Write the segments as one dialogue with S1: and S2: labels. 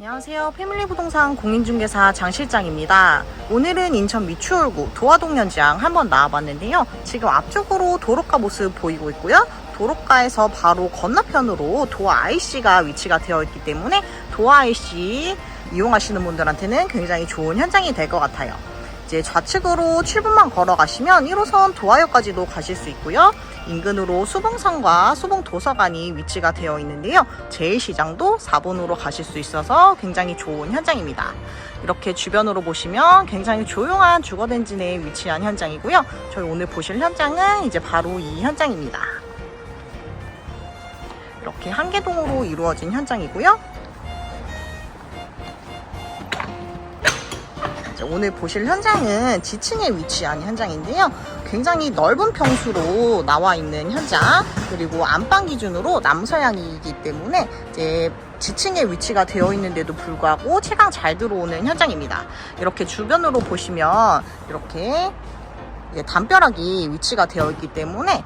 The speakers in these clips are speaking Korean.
S1: 안녕하세요. 패밀리 부동산 공인중개사 장 실장입니다. 오늘은 인천 미추홀구 도화동 현장 한번 나와봤는데요. 지금 앞쪽으로 도로가 모습 보이고 있고요. 도로가에서 바로 건너편으로 도화 IC가 위치가 되어 있기 때문에 도화 IC 이용하시는 분들한테는 굉장히 좋은 현장이 될 것 같아요. 이제 좌측으로 7분만 걸어가시면 1호선 도화역까지도 가실 수 있고요. 인근으로 수봉상과 수봉도서관이 위치가 되어 있는데요. 제일시장도 4번으로 가실 수 있어서 굉장히 좋은 현장입니다. 이렇게 주변으로 보시면 굉장히 조용한 내에 위치한 현장이고요. 저희 오늘 보실 현장은 이제 바로 이 현장입니다. 이렇게 한계동으로 이루어진 현장이고요. 오늘 보실 현장은 지층에 위치한 현장인데요. 굉장히 넓은 평수로 나와 있는 현장, 그리고 안방 기준으로 남서향이기 때문에 이제 지층에 위치가 되어 있는데도 불구하고 채광 잘 들어오는 현장입니다. 이렇게 주변으로 보시면 이렇게 담벼락이 위치가 되어 있기 때문에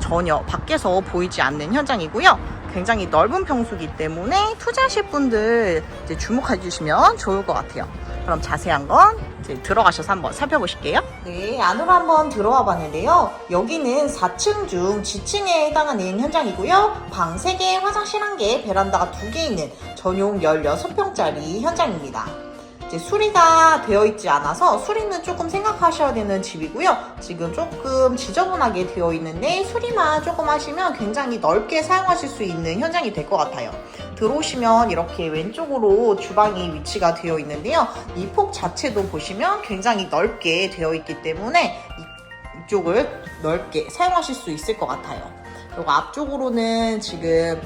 S1: 전혀 밖에서 보이지 않는 현장이고요. 굉장히 넓은 평수기 때문에 투자하실 분들 주목해 주시면 좋을 것 같아요. 그럼 자세한 건 이제 들어가셔서 한번 살펴보실게요. 네, 안으로 한번 들어와 봤는데요. 여기는 4층 중 지층에 해당하는 현장이고요. 방 3개, 화장실 1개, 베란다가 2개 있는 전용 16평짜리 현장입니다. 이제 수리가 되어 있지 않아서 수리는 조금 생각하셔야 되는 집이고요. 지금 조금 지저분하게 되어 있는데 수리만 조금 하시면 굉장히 넓게 사용하실 수 있는 현장이 될 것 같아요. 들어오시면 이렇게 왼쪽으로 주방이 위치가 되어 있는데요. 이 폭 자체도 보시면 굉장히 넓게 되어 있기 때문에 이- 이쪽을 넓게 사용하실 수 있을 것 같아요. 그리고 앞쪽으로는 지금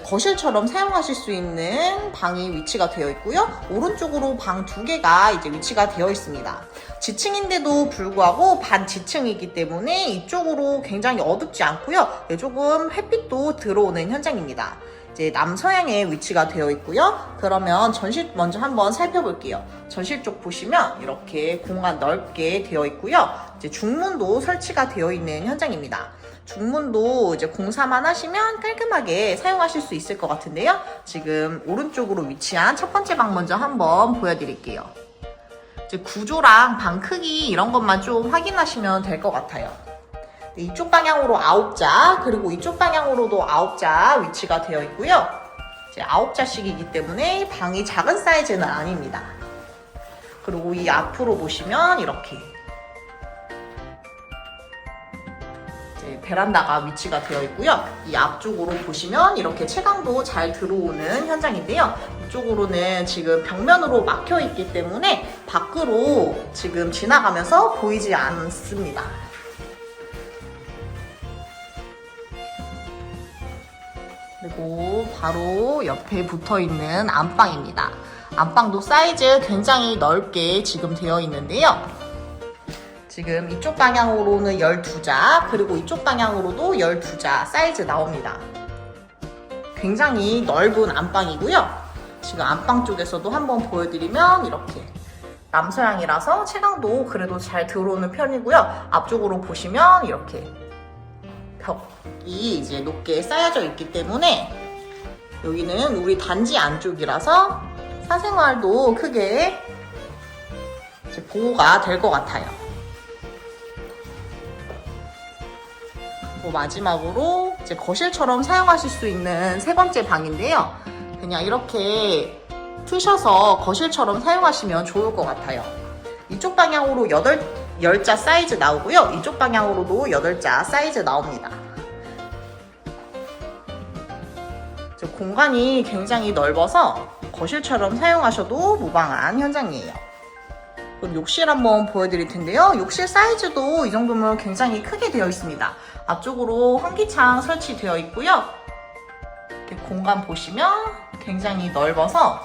S1: 거실처럼 사용하실 수 있는 방이 위치가 되어 있고요. 오른쪽으로 방 두 개가 이제 위치가 되어 있습니다. 지층인데도 불구하고 반 지층이기 때문에 이쪽으로 굉장히 어둡지 않고요. 네, 조금 햇빛도 들어오는 현장입니다. 이제 남서향에 위치가 되어 있고요. 그러면 전실 먼저 한번 살펴볼게요. 전실 쪽 보시면 이렇게 공간 넓게 되어 있고요. 이제 중문도 설치가 되어 있는 현장입니다. 중문도 이제 공사만 하시면 깔끔하게 사용하실 수 있을 것 같은데요. 지금 오른쪽으로 위치한 첫 번째 방 먼저 한번 보여드릴게요. 구조랑 방 크기 이런 것만 좀 확인하시면 될 것 같아요. 네, 이쪽 방향으로 9자, 그리고 이쪽 방향으로도 9자 위치가 되어 있고요. 이제 9자씩이기 때문에 방이 작은 사이즈는 아닙니다. 그리고 이 앞으로 보시면 이렇게 베란다가 위치가 되어 있고요. 이 앞쪽으로 보시면 이렇게 채광도 잘 들어오는 현장인데요. 이쪽으로는 지금 벽면으로 막혀 있기 때문에 밖으로 지금 지나가면서 보이지 않습니다. 그리고 바로 옆에 붙어 있는 안방입니다. 안방도 사이즈 굉장히 넓게 지금 되어 있는데요. 지금 이쪽 방향으로는 12자, 그리고 이쪽 방향으로도 12자 사이즈 나옵니다. 굉장히 넓은 안방이고요. 지금 안방 쪽에서도 한번 보여드리면 이렇게 남서향이라서 채광도 그래도 잘 들어오는 편이고요. 앞쪽으로 보시면 이렇게 벽이 이제 높게 쌓여져 있기 때문에 여기는 우리 단지 안쪽이라서 사생활도 크게 보호가 될 것 같아요. 그리고 마지막으로 이제 거실처럼 사용하실 수 있는 세 번째 방인데요. 그냥 이렇게 트셔서 거실처럼 사용하시면 좋을 것 같아요. 이쪽 방향으로 8, 10자 사이즈 나오고요. 이쪽 방향으로도 8자 사이즈 나옵니다. 공간이 굉장히 넓어서 거실처럼 사용하셔도 무방한 현장이에요. 그럼 욕실 한번 보여드릴 텐데요. 욕실 사이즈도 이 정도면 굉장히 크게 되어 있습니다. 앞쪽으로 환기창 설치되어 있고요. 이렇게 공간 보시면 굉장히 넓어서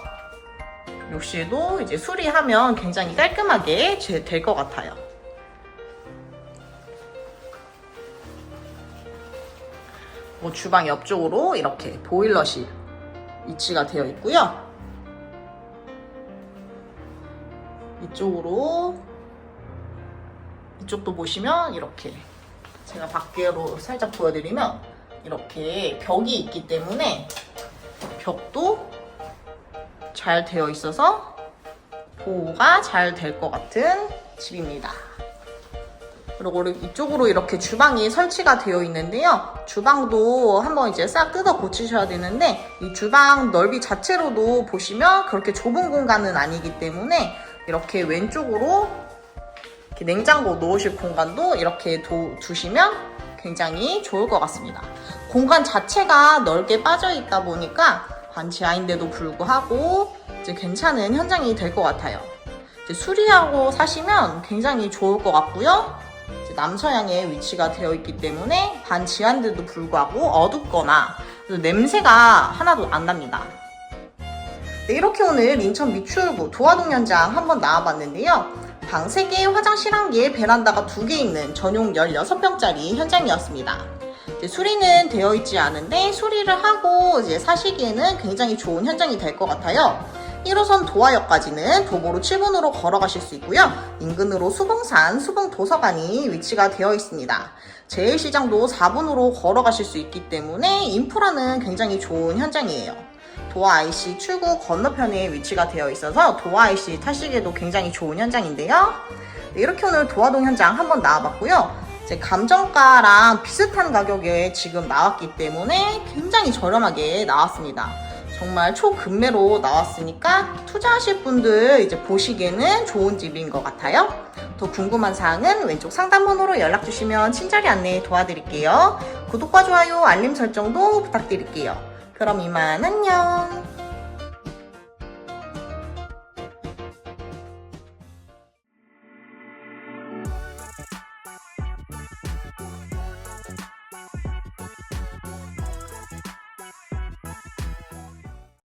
S1: 욕실도 이제 수리하면 굉장히 깔끔하게 될 것 같아요. 뭐 주방 옆쪽으로 이렇게 보일러실 위치가 되어 있고요. 이쪽으로 이쪽도 보시면 이렇게 제가 밖으로 살짝 보여드리면 이렇게 벽이 있기 때문에 벽도 잘 되어 있어서 보호가 잘 될 것 같은 집입니다. 그리고 이쪽으로 이렇게 주방이 설치가 되어 있는데요. 주방도 한번 이제 싹 뜯어 고치셔야 되는데 이 주방 넓이 자체로도 보시면 그렇게 좁은 공간은 아니기 때문에 이렇게 왼쪽으로 이렇게 냉장고 놓으실 공간도 이렇게 도- 두시면 굉장히 좋을 것 같습니다. 공간 자체가 넓게 빠져 있다 보니까 반지하인데도 불구하고 이제 괜찮은 현장이 될 것 같아요. 이제 수리하고 사시면 굉장히 좋을 것 같고요. 남서양에 위치가 되어 있기 때문에 반 지하인데도 불구하고 어둡거나 냄새가 하나도 안 납니다. 네, 이렇게 오늘 인천 미추홀구 도화동 현장 한번 나와봤는데요. 방 3개, 화장실 1개, 베란다가 2개 있는 전용 16평짜리 현장이었습니다. 수리는 되어 있지 않은데 수리를 하고 이제 사시기에는 굉장히 좋은 현장이 될 것 같아요. 1호선 도화역까지는 도보로 7분으로 걸어가실 수 있고요. 인근으로 수봉산, 수봉도서관이 위치가 되어 있습니다. 제일시장도 4분으로 걸어가실 수 있기 때문에 인프라는 굉장히 좋은 현장이에요. 도화 IC 출구 건너편에 위치가 되어 있어서 도화 IC 타시기에도 굉장히 좋은 현장인데요. 네, 이렇게 오늘 도화동 현장 한번 나와봤고요. 감정가랑 비슷한 가격에 지금 나왔기 때문에 굉장히 저렴하게 나왔습니다. 정말 초급매로 나왔으니까 투자하실 분들 이제 보시기에는 좋은 집인 것 같아요. 더 궁금한 사항은 왼쪽 상담번호로 연락 주시면 친절히 안내 도와드릴게요. 구독과 좋아요, 알림 설정도 부탁드릴게요. 그럼 이만 안녕.